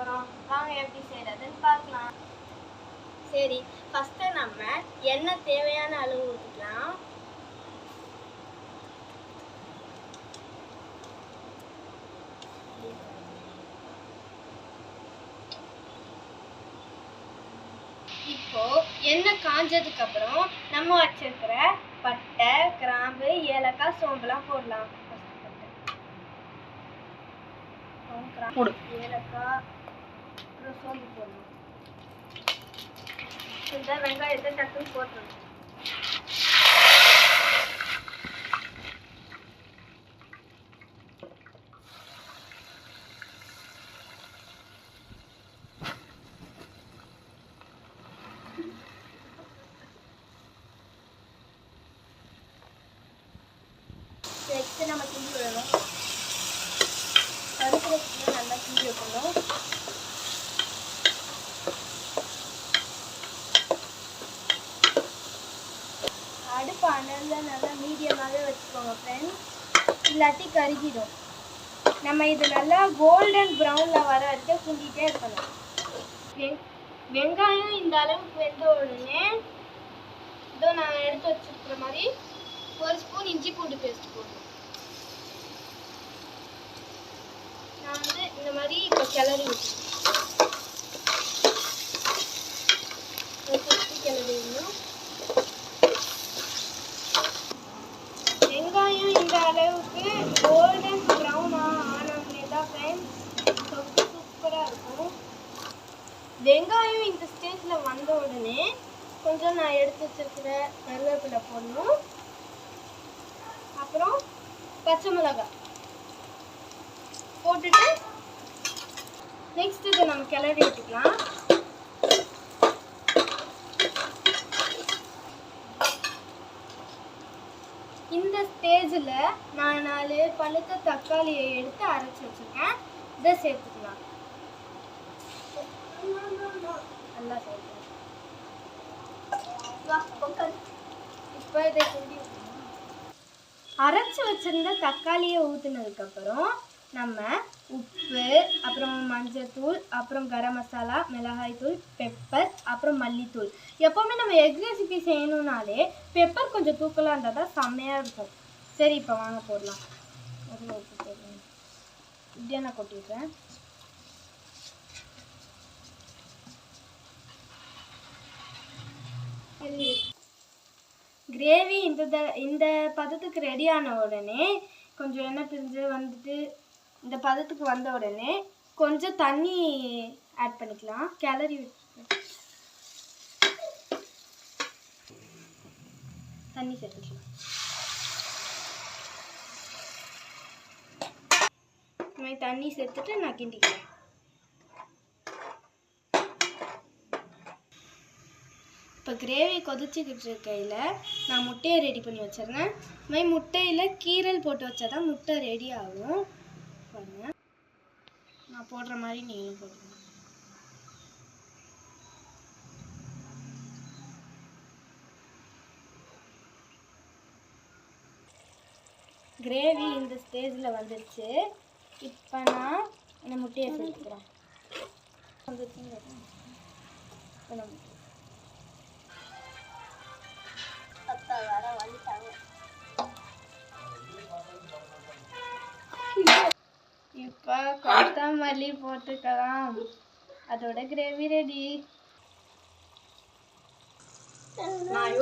போகிறோம் வாங்க எப்படி செய்கிறதுன்னு பார்க்கலாம். சரி ஃபஸ்ட்டு நம்ம என்ன தேவையான அளவு ஊற்றிக்கலாம் இப்போ எண்ணெய் காஞ்சதுக்கு அப்புறம் நம்ம வச்சிருக்கிற பட்டை கிராம்பு ஏலக்காய் சோம்பெல்லாம் போடலாம் First பட்டை. அப்புறம் கிராம்பு, போடு. வெங்காயத்தை டக்குன்னு போட்டுருணும் நெக்ஸ்ட் நம்ம கிண்டி விடணும் கருப்பு நல்லா கிண்டி வைக்கணும் அடுப்பு அனலில் நல்லா மீடியமாகவே வச்சுக்கோங்க ஃப்ரெண்ட்ஸ் இல்லாட்டி கருகிடும் நம்ம இது நல்லா கோல்டன் ப்ரௌனில் வர வரைக்கும் கிண்டிகிட்டே இருக்கணும் வெங் வெங்காயம் இந்த அளவுக்கு வெந்த உடனே இதோ நான் எடுத்து வச்சிருக்கிற மாதிரி ஒரு ஸ்பூன் இஞ்சி பூண்டு பேஸ்ட் போடணும் நான் வந்து இந்த மாதிரி இப்போ கிளறி விட்டுருக்கேன் சுற்றி கிளறி விடணும் வெங்காயம் இந்த அளவுக்கு கோல்டன் ப்ரௌன் ஆனாங்களே தான் ஃப்ரெண்ட்ஸ் ரொம்ப சூப்பராக இருக்கும். வெங்காயம் இந்த ஸ்டேஜில் வந்த உடனே கொஞ்சம் நான் எடுத்து வச்சிருக்கிற கருவேப்பிலை போடணும். அப்புறம் பச்சை மிளகாய். போட்டுட்டு நெக்ஸ்ட் இதை நம்ம கிளறி விட்டுக்கலாம் இந்த ஸ்டேஜில் நான் நாலு பழுத்த தக்காளியை எடுத்து அரைச்சி வச்சுருக்கேன். இதை சேர்த்துக்கலாம். நல்லா சேர்த்துக்கலாம். இப்போ இதை அரைச்சி வச்சிருந்த தக்காளியை ஊற்றுனதுக்கப்புறம் நம்ம உப்பு அப்புறம் மஞ்சத்தூள் அப்புறம் கரம் மசாலா மிளகாய் தூள் பெப்பர் அப்புறம் மல்லித்தூள். எப்போவுமே நம்ம எக் ரெசிபி செய்யணுன்னாலே பெப்பர் கொஞ்சம் தூக்கலாக இருந்தால் தான் செம்மையாக இருக்கும். சரி இப்போ வாங்க போடலாம். அதில் உப்பு போடலாம் இப்படியே நான் கொட்டிடுறேன். கிரேவி இந்த த- இந்த பதத்துக்கு ரெடி ஆன உடனே கொஞ்சம் எண்ணெய் பிரிஞ்சு வந்துட்டு இந்த பதத்துக்கு வந்த உடனே கொஞ்சம் தண்ணி ஆட் பண்ணிக்கலாம். கிளறி தண்ணி சேர்த்துக்கலாம். மாதிரி தண்ணி சேர்த்துட்டு நான் கிண்டிக்கிறேன். இப்போ கிரேவி கொதிச்சுக்கிட்டு இருக்கையில் நான் முட்டையை ரெடி பண்ணி வச்சிடுறேன். இந்த மாதிரி முட்டையில் கீரல் போட்டு வச்சா தான் முட்டை ரெடி ஆகும். பாருங்க நான் போடுற மாதிரி நீங்களும் போடுங்க. கிரேவி இந்த ஸ்டேஜில் வந்துடுச்சு இப்போ நான் இந்த முட்டையை சேர்த்துக்கிறேன். வந்துருச்சுன்னு இப்போ நான் இப்போ கொத்தமல்லி போட்டுக்கலாம். அதோட கிரேவி ரெடி நான்